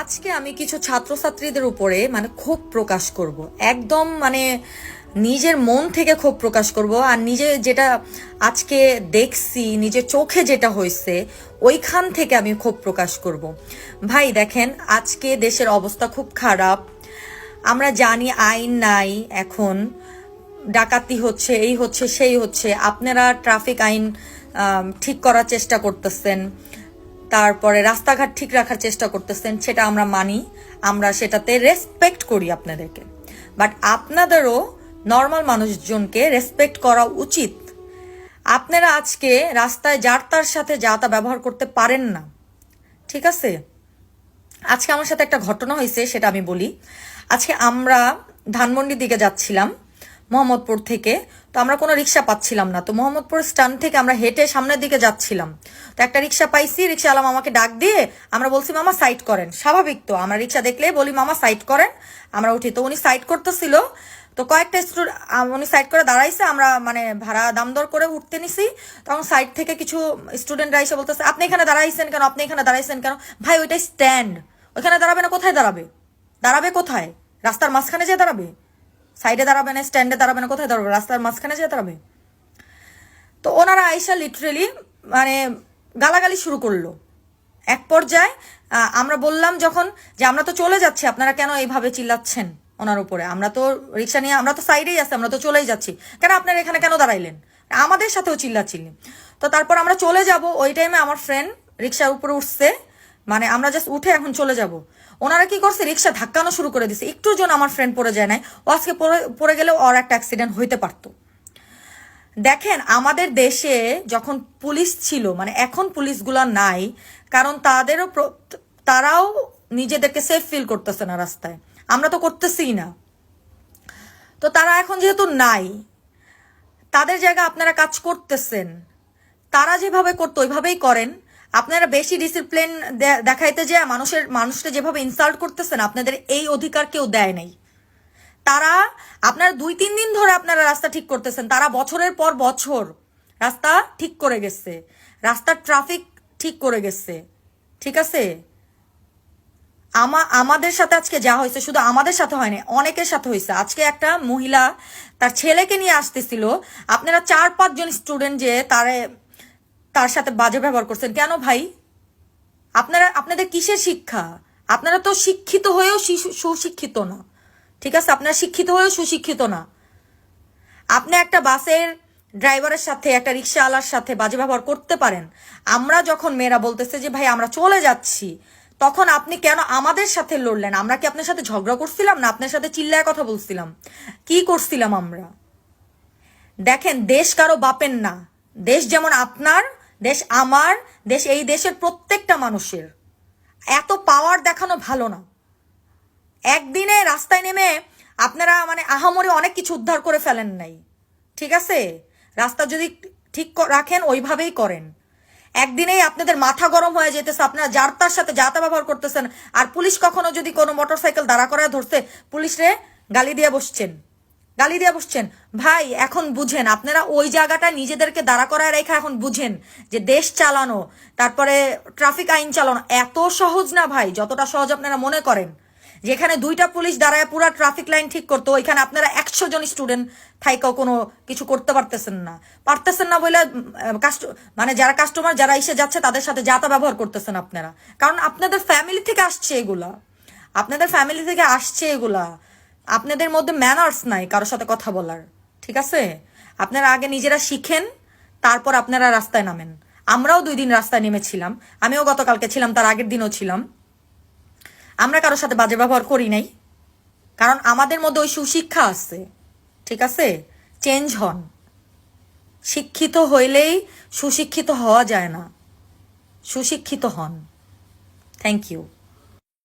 আজকে আমি কিছু ছাত্রছাত্রীদের উপরে মানে ক্ষোভ প্রকাশ করব। একদম মানে নিজের মন থেকে ক্ষোভ প্রকাশ করব। আর নিজে যেটা আজকে দেখছি, নিজের চোখে যেটা হয়েছে ওইখান থেকে আমি ক্ষোভ প্রকাশ করব। ভাই, দেখেন, আজকে দেশের অবস্থা খুব খারাপ। আমরা জানি আইন নাই এখন। ডাকাতি হচ্ছে, এই হচ্ছে, সেই হচ্ছে। আপনারা ট্রাফিক আইন ঠিক করার চেষ্টা করতেছেন। তারপরে রাস্তাঘাট ঠিক রাখার চেষ্টা করতেছেন, সেটা আমরা মানি। আমরা সেটাতে রেসপেক্ট করি আপনাদেরকে। বাট আপনাদেরও নর্মাল মানুষজনকে রেসপেক্ট করা উচিত। আপনারা আজকে রাস্তায় যার তার সাথে যা তা ব্যবহার করতে পারেন না। ঠিক আছে? আজকে আমার সাথে একটা ঘটনা হয়েছে, সেটা আমি বলি। আজকে আমরা ধানমন্ডির দিকে যাচ্ছিলাম, মোহাম্মদপুর থেকে। তো আমরা কোনো রিক্সা পাচ্ছিলাম না। তো মোহাম্মদপুর স্ট্যান্ড থেকে আমরা হেঁটে সামনের দিকে যাচ্ছিলাম। তো একটা রিক্সা পাইছি রিক্সা আলাম আমাকে ডাক দিয়ে আমরা বলছি, মামা সাইড করেন। স্বাভাবিক তো, আমরা রিক্সা দেখলে বলি, মামা সাইড করেন। আমরা উঠি, তো উনি সাইড করতেছিল। তো কয়েকটা স্টুডেন্ট উনি সাইড করে দাঁড়াইছে, আমরা মানে ভাড়া দাম দর করে উঠতে নিছি। তখন সাইড থেকে কিছু স্টুডেন্টরা এসে বলতেছে, আপনি এখানে দাঁড়াইছেন কেন? আপনি এখানে দাঁড়াইছেন কেন? ভাই ওইটাই স্ট্যান্ড ওইখানে দাঁড়াবে না, কোথায় দাঁড়াবে? দাঁড়াবে কোথায়? রাস্তার মাঝখানে যেয়ে দাঁড়াবে? সাইডে দাঁড়াবে না, স্ট্যান্ডে দাঁড়াবে না, কোথায় দাঁড়াবে? রাস্তার মাঝখানে যেয়ে দাঁড়াবে? তো ওনারা আইসা লিটারেলি মানে গালাগালি শুরু করল। এক পর্যায়ে আমরা বললাম যখন যে আমরা তো চলে যাচ্ছি, আপনারা কেন এইভাবে চিল্লাচ্ছেন ওনার উপরে? আমরা তো রিক্সা নিয়ে, আমরা তো সাইডেই আছি, আমরা তো চলেই যাচ্ছি। কেন আপনারা এখানে কেন দাঁড়াইলেন? আমাদের সাথেও চিল্লাচিল্লি। তো তারপর আমরা চলে যাব, ওই টাইমে আমার ফ্রেন্ড রিক্সার উপরে উঠছে। মানে আমরা জাস্ট উঠে এখন চলে যাব। ওনারা কি করছে? রিক্সা ধাক্কানো শুরু করে দিছে। একটু জন আমার ফ্রেন্ড পড়ে যায় নাই। ও আজকে পড়ে পড়ে গেলেও ওর একটা অ্যাক্সিডেন্ট হইতে পারতো। দেখেন, আমাদের দেশে যখন পুলিশ ছিল মানে এখন পুলিশগুলো নাই, কারণ তাদেরও তারাও নিজেদেরকে সেফ ফিল করতেছে না রাস্তায়। আমরা তো করতেছিই না। তো তারা এখন যেহেতু নাই, তাদের জায়গায় আপনারা কাজ করতেছেন। তারা যেভাবে করতো, ওইভাবেই করেন। আপনারা বেশি ডিসিপ্লিন দেখাইতে যে মানুষের মানুষকে যেভাবে ইনসাল্ট করতেছেন, আপনাদের এই অধিকার কেউ দেয় নাই। তারা, আপনারা দুই, তিন দিন ধরে আপনারা রাস্তা ঠিক করতেছেন, তারা বছরের পর বছর রাস্তা ঠিক করে গেছে, রাস্তার ট্রাফিক ঠিক করে গেছে, ঠিক আছে? আমা, আমাদের সাথে আজকে যা হয়েছে, শুধু আমাদের সাথে হয়নি, অনেকের সাথে হয়েছে। আজকে একটা মহিলা তার ছেলেকে নিয়ে আসতেছিল, আপনারা চার পাঁচজন স্টুডেন্ট যে তারে তার সাথে বাজে ব্যবহার করছেন। কেন ভাই? আপনারা, আপনাদের কিসের শিক্ষা? আপনারা তো শিক্ষিত হয়েও সুশিক্ষিত না। ঠিক আছে? আপনারা শিক্ষিত হয়েও সুশিক্ষিত না। আপনি একটা বাসের ড্রাইভারের সাথে, একটা রিক্সাওয়ালার সাথে বাজে ব্যবহার করতে পারেন। আমরা যখন মেয়েরা বলতেছে যে, ভাই, আমরা চলে যাচ্ছি, তখন আপনি কেন আমাদের সাথে লড়লেন? আমরা কি আপনার সাথে ঝগড়া করছিলাম না আপনার সাথে চিল্লায় কথা বলছিলাম? কি করছিলাম আমরা? দেখেন, দেশ কারও বাপের না। দেশ যেমন আপনার দেশ আমার, দেশ এই দেশের প্রত্যেকটা মানুষের। এত পাওয়ার দেখানো ভালো না। একদিনে রাস্তায় নেমে আপনারা মানে আহামরি অনেক কিছু উদ্ধার করে ফেলেন নাই। ঠিক আছে? রাস্তা যদি ঠিক রাখেন, ওইভাবেই করেন। একদিনেই আপনাদের মাথা গরম হয়ে যেতেছে, আপনারা যার তার সাথে যাতা ব্যবহার করতেছেন, আর পুলিশ কখনো যদি কোনো মোটরসাইকেল দাঁড়া করায় ধরছে পুলিশরে গালি দিয়ে বসছেন। গালি দিয়ে বসছেন। ভাই, এখন বুঝেন, আপনারা ওই জায়গাটা নিজেদেরকে দাঁড়া করায় রেখে এখন বুঝেন যে দেশ চালানো, তারপরে ট্রাফিক আইন চালানো, এত সহজ না ভাই, যতটা সহজ আপনারা মনে করেন। যেখানে দুইটা পুলিশ দাঁড়ায়, পুরো ট্রাফিক লাইন ঠিক করতো, ওইখানে আপনারা একশো জন স্টুডেন্ট থাইকাও কোনো কিছু করতে পারতেছেন না। পারতেছেন না বলে মানে যারা কাস্টমার যারা এসে যাচ্ছে, তাদের সাথে যাতা ব্যবহার করতেছেন আপনারা। কারণ আপনাদের ফ্যামিলি থেকে আসছে এগুলা। আপনাদের ফ্যামিলি থেকে আসছে এগুলা। আপনাদের মধ্যে ম্যানার্স নাই কারোর সাথে কথা বলার, ঠিক আছে? আপনারা আগে নিজেরা শিখেন, তারপর আপনারা রাস্তায় নামেন। আমরাও দুই দিন রাস্তায় নেমেছিলাম। আমিও গতকালকে ছিলাম, তার আগের দিনও ছিলাম। আমরা কারোর সাথে বাজে ব্যবহার করি নাই, কারণ আমাদের মধ্যে ওই সুশিক্ষা আছে, ঠিক আছে? চেঞ্জ হন। শিক্ষিত হইলেই সুশিক্ষিত হওয়া যায় না। সুশিক্ষিত হন। Thank you